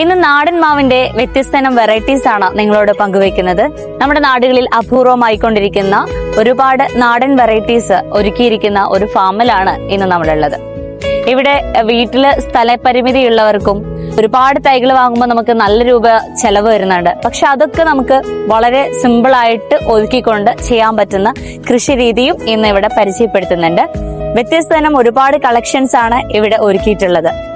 ഇന്ന് നാടൻ മാവിന്റെ വ്യത്യസ്തനം വെറൈറ്റീസ് ആണ് നിങ്ങളോട് പങ്കുവെക്കുന്നത് നമ്മുടെ നാടുകളിൽ അപൂർവമായിക്കൊണ്ടിരിക്കുന്ന ഒരുപാട് നാടൻ വെറൈറ്റീസ് ഒരുക്കിയിരിക്കുന്ന ഒരു ഫാമിലാണ് ഇന്ന് നമ്മളുള്ളത്. ഇവിടെ വീട്ടിൽ സ്ഥലപരിമിതിയുള്ളവർക്കും ഒരുപാട് തൈകൾ വാങ്ങുമ്പോൾ നമുക്ക് നല്ല രൂപ ചെലവ് വരുന്നുണ്ട്. പക്ഷെ അതൊക്കെ നമുക്ക് വളരെ സിമ്പിൾ ആയിട്ട് ഒതുക്കിക്കൊണ്ട് ചെയ്യാൻ പറ്റുന്ന കൃഷി രീതിയും ഇന്ന് ഇവിടെ പരിചയപ്പെടുത്തുന്നുണ്ട്. വ്യത്യസ്തനം ഒരുപാട് കളക്ഷൻസ് ആണ് ഇവിടെ ഒരുക്കിയിട്ടുള്ളത്.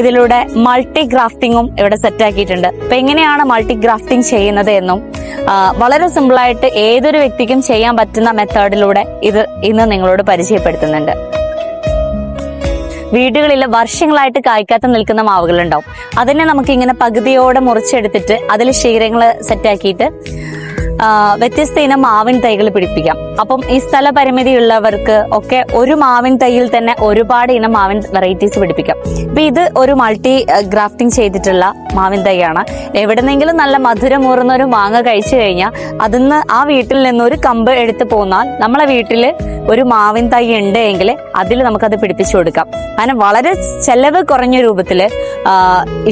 ഇതിലൂടെ മൾട്ടി ഗ്രാഫ്റ്റിംഗും ഇവിടെ സെറ്റ് ആക്കിയിട്ടുണ്ട്. അപ്പൊ എങ്ങനെയാണ് മൾട്ടി ഗ്രാഫ്റ്റിംഗ് ചെയ്യുന്നത് എന്നും വളരെ സിമ്പിൾ ആയിട്ട് ഏതൊരു വ്യക്തിക്കും ചെയ്യാൻ പറ്റുന്ന മെത്തേഡിലൂടെ ഇത് ഇന്ന് നിങ്ങളോട് പരിചയപ്പെടുത്തുന്നുണ്ട്. വീടുകളിൽ വർഷങ്ങളായിട്ട് കായ്ക്കാത്ത നിൽക്കുന്ന മാവുകളുണ്ടാവും. അതിനെ നമുക്ക് ഇങ്ങനെ പകുതിയോടെ മുറിച്ചെടുത്തിട്ട് അതിൽ ശീലങ്ങൾ സെറ്റാക്കിയിട്ട് വ്യത്യസ്ത ഇനം മാവിൻ തൈകൾ പിടിപ്പിക്കാം. അപ്പം ഈ സ്ഥല പരിമിതി ഉള്ളവർക്ക് ഒക്കെ ഒരു മാവിൻ തൈയിൽ തന്നെ ഒരുപാട് ഇനം മാവിൻ വെറൈറ്റീസ് പിടിപ്പിക്കാം. ഇപ്പൊ ഇത് ഒരു മൾട്ടി ഗ്രാഫ്റ്റിംഗ് ചെയ്തിട്ടുള്ള മാവിൻ തൈയാണ്. എവിടെന്നെങ്കിലും നല്ല മധുരമൂറുന്ന ഒരു മാങ്ങ കഴിച്ചു കഴിഞ്ഞാൽ അതിന്ന് ആ വീട്ടിൽ നിന്ന് ഒരു കമ്പ് എടുത്ത് പോന്നാൽ നമ്മളെ വീട്ടിൽ ഒരു മാവിൻ തൈ ഉണ്ട് എങ്കിൽ അതിൽ നമുക്കത് പിടിപ്പിച്ചു കൊടുക്കാം. അങ്ങനെ വളരെ ചെലവ് കുറഞ്ഞ രൂപത്തിൽ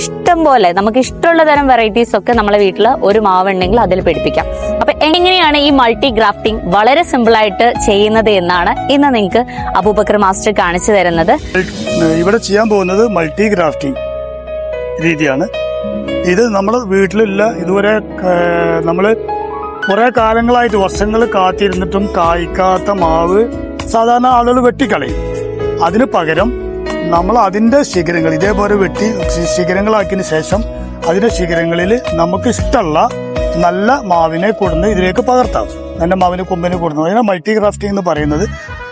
ഇഷ്ടം പോലെ നമുക്ക് ഇഷ്ടമുള്ള തരം വെറൈറ്റീസ് ഒക്കെ നമ്മളെ വീട്ടിൽ ഒരു മാവ് ഉണ്ടെങ്കിൽ അതിൽ പിടിപ്പിക്കാം. അപ്പൊ എങ്ങനെയാണ് ഈ മൾട്ടി ഗ്രാഫ്റ്റിംഗ് വളരെ സിമ്പിൾ ആയിട്ട് ചെയ്യുന്നത് എന്നാണ് ഇന്ന് നിങ്ങൾക്ക് അബൂബക്കർ മാസ്റ്റർ കാണിച്ചു തരുന്നത്. ഇവിടെ ചെയ്യാൻ പോകുന്നത് മൾട്ടി ഗ്രാഫ്റ്റിംഗ് രീതിയാണ്. ഇത് നമ്മൾ വീട്ടിലില്ല ഇതുവരെ നമ്മൾ കുറെ കാലങ്ങളായിട്ട് വർഷങ്ങൾ കാത്തിരുന്നിട്ടും കായ്ക്കാത്ത മാവ് സാധാരണ ആളുകൾ വെട്ടിക്കളയും. അതിന് പകരം നമ്മൾ അതിന്റെ ശിഖരങ്ങൾ ഇതേപോലെ വെട്ടി ശിഖരങ്ങളാക്കിയതിന് ശേഷം അതിന്റെ ശിഖരങ്ങളിൽ നമുക്ക് ഇഷ്ടമുള്ള നല്ല മാവിനെ കൊടുന്ന് ഇതിലേക്ക് പകർത്താം. നല്ല മാവിനെ കൊമ്പിനെ കൊടുന്നു അതിനെ മൾട്ടി ക്രാഫ്റ്റിംഗ് എന്ന് പറയുന്നത്.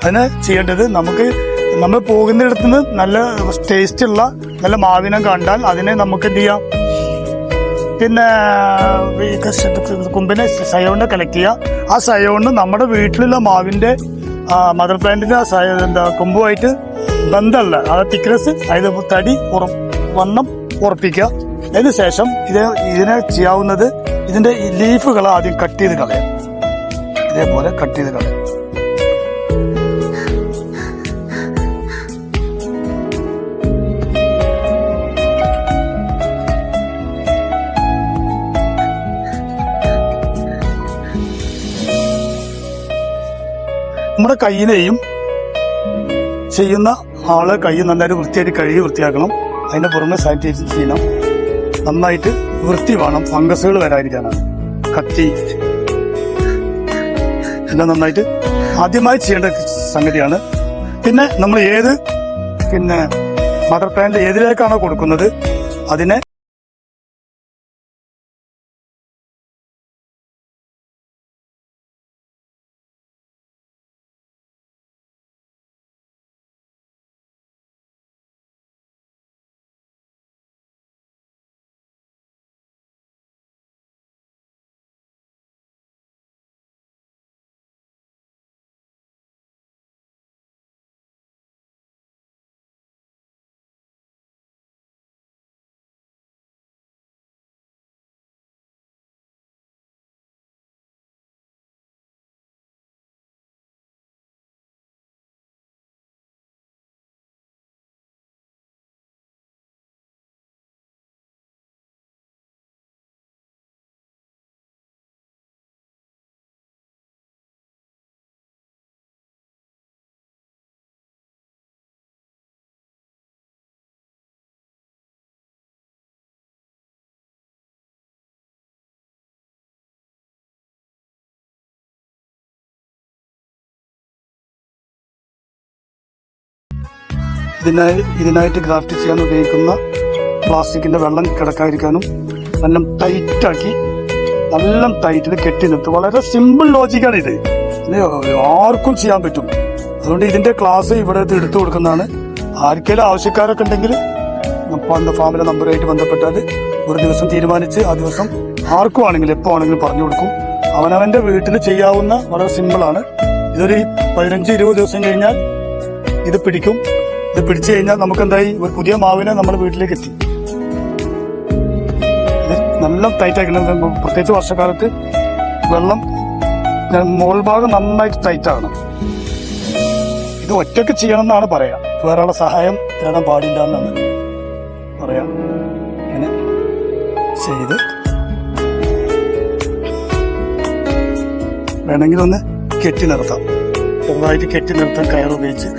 അതിന് ചെയ്യേണ്ടത് നമുക്ക് നമ്മൾ പോകുന്നിടത്ത് നിന്ന് നല്ല ടേസ്റ്റ് ഉള്ള നല്ല മാവിനെ കണ്ടാൽ അതിനെ നമുക്ക് എന്ത് ചെയ്യാം? പിന്നെ കൊമ്പിനെ സയോണിനെ കളക്ട് ചെയ്യുക ആ സയോണിന് നമ്മുടെ വീട്ടിലുള്ള മാവിന്റെ മദർ പ്ലാന്റിന്റെ ആ എന്താ കൊമ്പുമായിട്ട് ബന്ധമല്ല അത് തിക്നെസ് അതിന് തടി വണ്ണം ഉറപ്പിക്കുക. അതിന് ശേഷം ഇത് ഇതിനെ ചെയ്യാവുന്നത് ഇതിന്റെ ലീഫുകൾ ആദ്യം കട്ട് ചെയ്ത് കളയാം. ഇതേപോലെ കട്ട് ചെയ്ത് കളയാം. നമ്മുടെ കയ്യിനെയും ചെയ്യുന്ന ആൾ കൈ നന്നായിട്ട് വൃത്തിയായിട്ട് കഴുകി വൃത്തിയാക്കണം. അതിന്റെ പുറമെ സാനിറ്റൈസ് ചെയ്യണം നന്നായിട്ട് വൃത്തി വേണം. ഫംഗസുകൾ വരാതിരിക്കാനാണ്. കത്തി. എല്ലാം നന്നായിട്ട് ആദ്യമായി ചെയ്യേണ്ട സംഗതിയാണ്. പിന്നെ നമ്മൾ ഏത് പിന്നെ മദർ പ്ലാന്റ് ഏതിലേക്കാണോ കൊടുക്കുന്നത് അതിനെ ഇതിനായി ഇതിനായിട്ട് ഗ്രാഫ്റ്റ് ചെയ്യാൻ ഉപയോഗിക്കുന്ന പ്ലാസ്റ്റിക്കിന്റെ വെള്ളം കിടക്കാതിരിക്കാനും നല്ല ടൈറ്റാക്കി നല്ല ടൈറ്റിൽ കെട്ടി നിർത്തും. വളരെ സിമ്പിൾ ലോജിക്കാണ് ഇത്. ആർക്കും ചെയ്യാൻ പറ്റും. അതുകൊണ്ട് ഇതിന്റെ ക്ലാസ് ഇവിടെ എടുത്തു കൊടുക്കുന്നതാണ്. ആർക്കെങ്കിലും ആവശ്യക്കാരൊക്കെ ഉണ്ടെങ്കിൽ ഫാമിലെ നമ്പറുമായിട്ട് ബന്ധപ്പെട്ടാൽ ഒരു ദിവസം തീരുമാനിച്ച് ആ ദിവസം ആർക്കും ആണെങ്കിലും എപ്പോ ആണെങ്കിലും പറഞ്ഞു കൊടുക്കും. അവനവന്റെ വീട്ടിൽ ചെയ്യാവുന്ന വളരെ സിമ്പിളാണ് ഇതൊരു പതിനഞ്ച് ഇരുപത് ദിവസം കഴിഞ്ഞാൽ ഇത് പിടിക്കും. ഇത് പിടിച്ചു കഴിഞ്ഞാൽ നമുക്ക് എന്തായി ഒരു പുതിയ മാവിനെ നമ്മൾ വീട്ടിലേക്ക് എത്തി. നല്ല ടൈറ്റ് ആക്കണം പ്രത്യേകിച്ച് വർഷക്കാലത്ത് വെള്ളം മോൾ ഭാഗം നന്നായിട്ട് ടൈറ്റ് ആകണം. ഇത് ഒറ്റയ്ക്ക് ചെയ്യണം എന്നാണ് പറയാ വേറെ സഹായം തേടാൻ പാടില്ല എന്നാണ് പറയാം. അങ്ങനെ ചെയ്ത് വേണമെങ്കിൽ ഒന്ന് കെട്ടി നിർത്താം. ചെറുതായിട്ട് കെട്ടി നിർത്താൻ കയർ ഉപയോഗിച്ച്.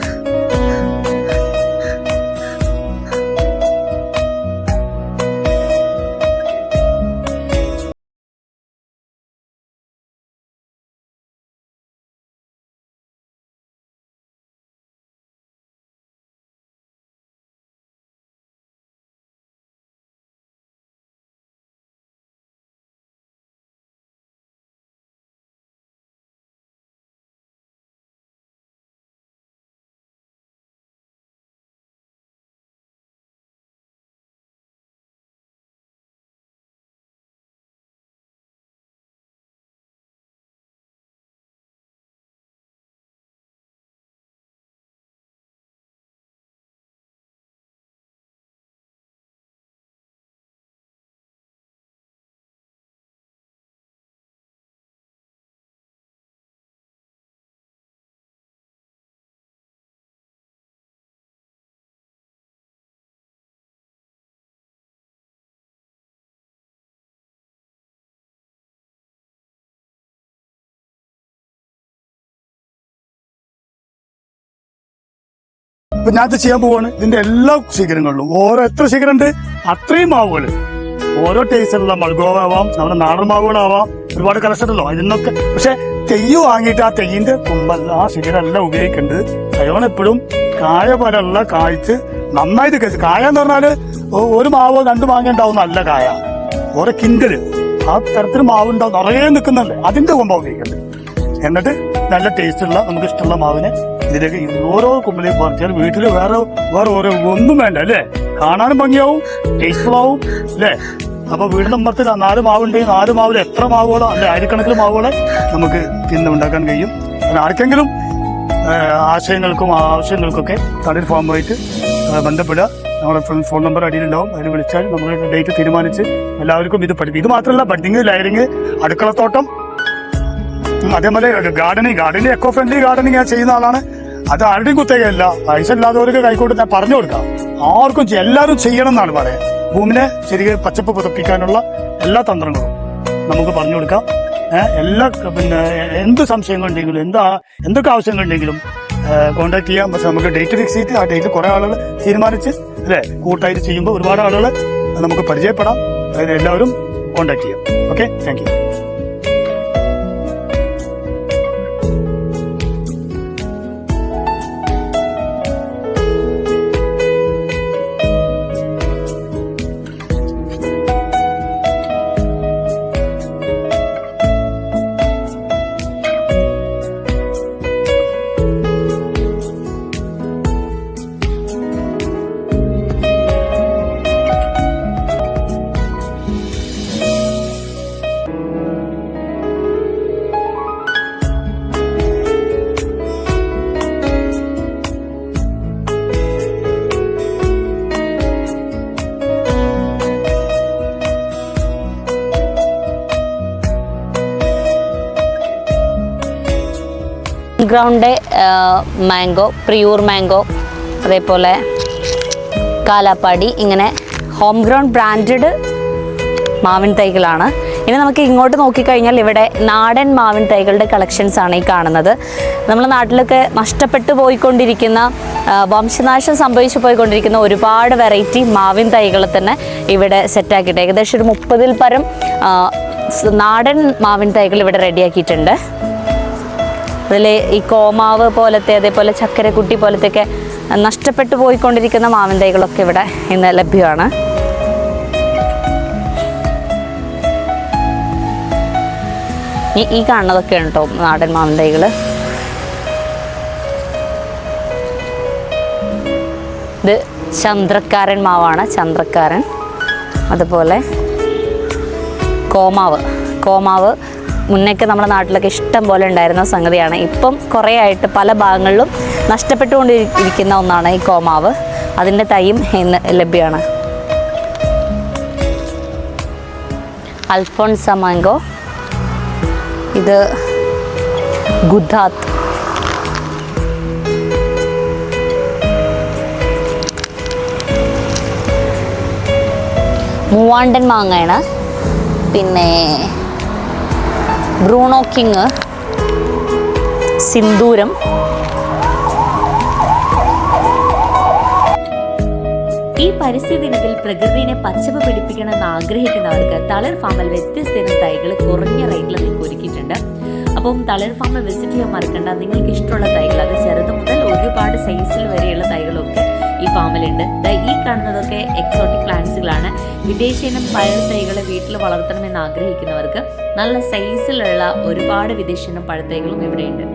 ഇപ്പൊ ഞാൻ ഇത് ചെയ്യാൻ പോവാണ്. ഇതിന്റെ എല്ലാ ശിഖരങ്ങളിലും ഓരോ എത്ര ശിഖരമുണ്ട് അത്രയും മാവുകൾ ഓരോ ടേസ്റ്റിലുള്ള മൾഗോവ ആവാം നമ്മുടെ നാടൻ മാവുകളാവാം. ഒരുപാട് കളക്ഷൻ ഉണ്ടല്ലോ. ഇതിനൊക്കെ പക്ഷെ തെയ്യ് വാങ്ങിയിട്ട് ആ തെയ്യിന്റെ കുമ്പല്ല ആ ശിഖരമല്ല ഉപയോഗിക്കേണ്ടത് സയോൺ എപ്പോഴും കായ പോലുള്ള കായ്ച്ച് നന്നായിട്ട് കഴിച്ച്. കായ എന്ന് പറഞ്ഞാൽ ഒരു മാവ് രണ്ട് മാങ്ങ ഉണ്ടാവും നല്ല കായ. ഓരോ കിൻഡൽ. ആ തരത്തിൽ മാവ് ഉണ്ടാവും. നിറയെ നിൽക്കുന്നല്ലേ? അതിന്റെ കൊമ്പ ഉപയോഗിക്കേണ്ടത് എന്നിട്ട് നല്ല ടേസ്റ്റ് ഉള്ള നമുക്ക് ഇഷ്ടമുള്ള മാവിനെ ഇതിലേക്ക് ഓരോ പറഞ്ഞാൽ പറിച്ചാൽ വീട്ടിൽ വേറെ വേറെ ഓരോ ഒന്നും വേണ്ട അല്ലേ? കാണാനും ഭംഗിയാവും ടേസ്റ്റ്ഫുൾ ആവും അല്ലേ? അപ്പൊ വീടിന്റെ ആ നാല് മാവുണ്ടെങ്കിൽ നാല് മാവിൽ എത്ര മാവുകളോ അല്ലെ ആയിരക്കണക്കിന് മാവുകളെ നമുക്ക് തിന്ന് ഉണ്ടാക്കാൻ കഴിയും. അതിന് ആർക്കെങ്കിലും ആശയങ്ങൾക്കും ആവശ്യങ്ങൾക്കൊക്കെ തളിർ ഫാമുമായിട്ട് ബന്ധപ്പെടുക. നമ്മുടെ ഫോൺ നമ്പർ അടിയിലുണ്ടാവും. അതിൽ വിളിച്ചാൽ നമ്മൾ ഡേറ്റ് തീരുമാനിച്ച് എല്ലാവർക്കും ഇത് പഠിപ്പിക്കും. ഇത് മാത്രമല്ല ബഡിങ് ലയറിങ് അടുക്കളത്തോട്ടം അതേപോലെ gardening. Gardening eco friendly gardening ഞാൻ ചെയ്യുന്ന ആളാണ്. അത് ആരുടെയും കുത്തകയല്ല. പൈസ ഇല്ലാത്തവർക്ക് കൈക്കോട്ട് പറഞ്ഞു കൊടുക്കാം. ആർക്കും എല്ലാവരും ചെയ്യണം എന്നാണ് പറയാം ഭൂമിനെ ശരിക്കും പച്ചപ്പ് പുതപ്പിക്കാനുള്ള എല്ലാ തന്ത്രങ്ങളും നമുക്ക് പറഞ്ഞു കൊടുക്കാം. എല്ലാ പിന്നെ എന്ത് സംശയങ്ങളുണ്ടെങ്കിലും എന്താ എന്തൊക്കെ ആവശ്യങ്ങളുണ്ടെങ്കിലും കോണ്ടാക്ട് ചെയ്യാം. പക്ഷെ നമുക്ക് ഡേറ്റ് ഫിക്സ് ചെയ്തിട്ട് ആ ഡേറ്റ് കുറെ ആളുകൾ തീരുമാനിച്ച് അല്ലേ കൂട്ടായിട്ട് ചെയ്യുമ്പോൾ ഒരുപാട് ആളുകൾ നമുക്ക് പരിചയപ്പെടാം. അതിന് എല്ലാവരും കോണ്ടാക്ട് ചെയ്യാം. Okay thank ground mango Priyur mango അതേപോലെ കാലാപ്പാടി ഇങ്ങനെ ഹോം ഗ്രൗണ്ട് ബ്രാൻഡഡ് മാവിൻ തൈകളാണ്. ഇനി നമുക്ക് ഇങ്ങോട്ട് നോക്കിക്കഴിഞ്ഞാൽ ഇവിടെ നാടൻ മാവിൻ തൈകളുടെ കളക്ഷൻസ് ആണ് ഈ കാണുന്നത്. നമ്മുടെ നാട്ടിലൊക്കെ നഷ്ടപ്പെട്ടു പോയിക്കൊണ്ടിരിക്കുന്ന വംശനാശം സംഭവിച്ചു പോയിക്കൊണ്ടിരിക്കുന്ന ഒരുപാട് വെറൈറ്റി മാവിൻ തൈകൾ തന്നെ ഇവിടെ സെറ്റാക്കിയിട്ട് ഏകദേശം ഒരു മുപ്പതിൽ പരം നാടൻ മാവിൻ തൈകൾ ഇവിടെ റെഡിയാക്കിയിട്ടുണ്ട് അതിൽ ഈ കോമാവ് പോലത്തെ അതേപോലെ ചക്കരക്കുട്ടി പോലത്തെയൊക്കെ നഷ്ടപ്പെട്ടു പോയിക്കൊണ്ടിരിക്കുന്ന മാവിൻ തൈകളൊക്കെ ഇവിടെ ഇന്ന് ലഭ്യമാണ്. ഈ കാണുന്നതൊക്കെയാണ് കേട്ടോ നാടൻ മാവിൻ തൈകൾ ഇത് ചന്ദ്രക്കാരൻ മാവാണ് ചന്ദ്രക്കാരൻ. അതുപോലെ കോമാവ് കോമാവ് മുന്നൊക്കെ നമ്മുടെ നാട്ടിലൊക്കെ ഇഷ്ടം പോലെ ഉണ്ടായിരുന്ന സംഗതിയാണ്. ഇപ്പം കുറേ ആയിട്ട് പല ഭാഗങ്ങളിലും നഷ്ടപ്പെട്ടുകൊണ്ടിരിക്കുന്ന ഒന്നാണ് ഈ കോമാവ്. അതിന്റെ തൈയും ഇന്ന് ലഭ്യമാണ്. അൽഫോൺസ മാങ്കോ ഇത് ഗുദാത്ത് മൂവാണ്ടൻ മാങ്ങയാണ്. പിന്നെ ബ്രൂണോ കിങ് സിന്ദൂരം. ഈ പരിസ്ഥിതി ദിനത്തിൽ പ്രകൃതിനെ പച്ചപ്പ് പിടിപ്പിക്കണമെന്ന് ആഗ്രഹിക്കുന്നവർക്ക് തളിർ ഫാമിൽ വ്യത്യസ്ത തൈകൾ കുറഞ്ഞ റേറ്റിൽ നിങ്ങൾക്ക് ഒരുക്കിയിട്ടുണ്ട്. അപ്പം തളിർ ഫാമിൽ വിസിറ്റ് ചെയ്യാൻ മറക്കണ്ട. നിങ്ങൾക്ക് ഇഷ്ടമുള്ള തൈകൾ അത് ചെറുത് മുതൽ ഒരുപാട് സൈസിൽ വരെയുള്ള തൈകളൊക്കെ ഈ ഫാമിലുണ്ട്. ഈ കാണുന്നതൊക്കെ എക്സോട്ടിക് പ്ലാന്റ്സുകളാണ് വിദേശീനം പയർ തൈകൾ വീട്ടിൽ വളർത്തണമെന്ന് ആഗ്രഹിക്കുന്നവർക്ക് നല്ല സൈസിലുള്ള ഒരുപാട് വിദേശീനം പഴത്തൈകളും ഇവിടെയുണ്ട്.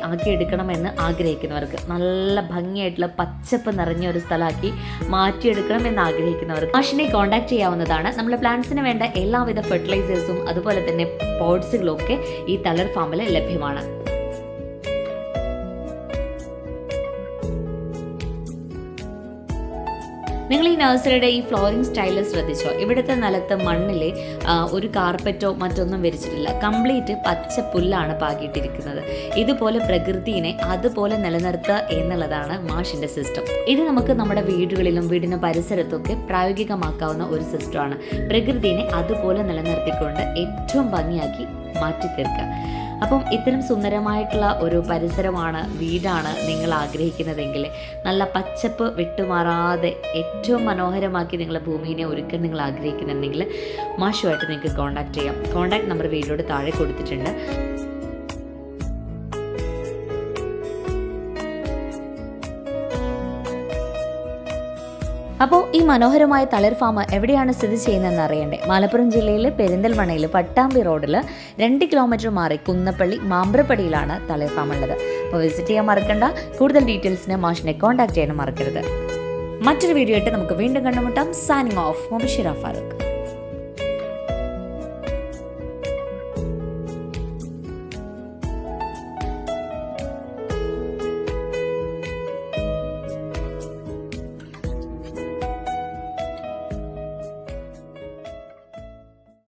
ആക്കി എടുക്കണമെന്ന് ആഗ്രഹിക്കുന്നവർക്ക് നല്ല ഭംഗിയായിട്ടുള്ള പച്ചപ്പ് നിറഞ്ഞ ഒരു സ്ഥലമാക്കി മാറ്റിയെടുക്കണം എന്ന് ആഗ്രഹിക്കുന്നവർക്ക് മാഷിനെ കോൺടാക്ട് ചെയ്യാവുന്നതാണ്. നമ്മുടെ പ്ലാന്റ്സിന് വേണ്ട എല്ലാവിധ ഫെർട്ടിലൈസേഴ്സും അതുപോലെ തന്നെ പോട്ട്സുകളും ഒക്കെ ഈ തളർ ഫാമിൽ ലഭ്യമാണ്. നിങ്ങൾ ഈ നഴ്സറിയുടെ ഈ ഫ്ലോറിംഗ് സ്റ്റൈൽ ശ്രദ്ധിച്ചോ? ഇവിടുത്തെ നിലത്ത് മണ്ണിൽ ഒരു കാർപ്പറ്റോ മറ്റൊന്നും വിരിച്ചിട്ടില്ല. കംപ്ലീറ്റ് പച്ച പുല്ലാണ് പാകിയിട്ടിരിക്കുന്നത്. ഇതുപോലെ പ്രകൃതിയെ അതുപോലെ നിലനിർത്തുക എന്നുള്ളതാണ് മാഷിന്റെ സിസ്റ്റം ഇത് നമുക്ക് നമ്മുടെ വീടുകളിലും വീടിന് പരിസരത്തൊക്കെ പ്രായോഗികമാക്കാവുന്ന ഒരു സിസ്റ്റമാണ് പ്രകൃതിയെ അതുപോലെ നിലനിർത്തിക്കൊണ്ട് ഏറ്റവും ഭംഗിയാക്കി മാറ്റി തീർക്കുക അപ്പം ഇത്തരം സുന്ദരമായിട്ടുള്ള ഒരു പരിസരമാണ് വീടാണ് നിങ്ങൾ ആഗ്രഹിക്കുന്നതെങ്കിൽ. നല്ല പച്ചപ്പ് വിട്ടുമാറാതെ ഏറ്റവും മനോഹരമാക്കി നിങ്ങളെ ഭൂമിനെ ഒരുക്കാൻ നിങ്ങൾ ആഗ്രഹിക്കുന്നുണ്ടെങ്കിൽ മാഷുമായിട്ട് നിങ്ങൾക്ക് കോൺടാക്ട് ചെയ്യാം. കോൺടാക്ട് നമ്പർ വീഡിയോയുടെ താഴെ കൊടുത്തിട്ടുണ്ട്. അപ്പോൾ ഈ മനോഹരമായ തളിർ ഫാം എവിടെയാണ് സ്ഥിതി ചെയ്യുന്നതെന്ന് അറിയണ്ടേ? മലപ്പുറം ജില്ലയിലെ പെരിന്തൽമണയിൽ പട്ടാമ്പി റോഡിൽ രണ്ട് കിലോമീറ്റർ മാറി കുന്നപ്പള്ളി മാമ്പ്രപ്പടിയിലാണ് തളിർ ഫാം ഉള്ളത്. അപ്പോൾ വിസിറ്റ് ചെയ്യാൻ മറക്കണ്ട. കൂടുതൽ ഡീറ്റെയിൽസിന് മാഷിനെ കോൺടാക്ട് ചെയ്യാൻ മറക്കരുത്. മറ്റൊരു വീഡിയോ ആയിട്ട് നമുക്ക് വീണ്ടും കണ്ടുമുട്ടാം. Signing off Mubashira Farooq.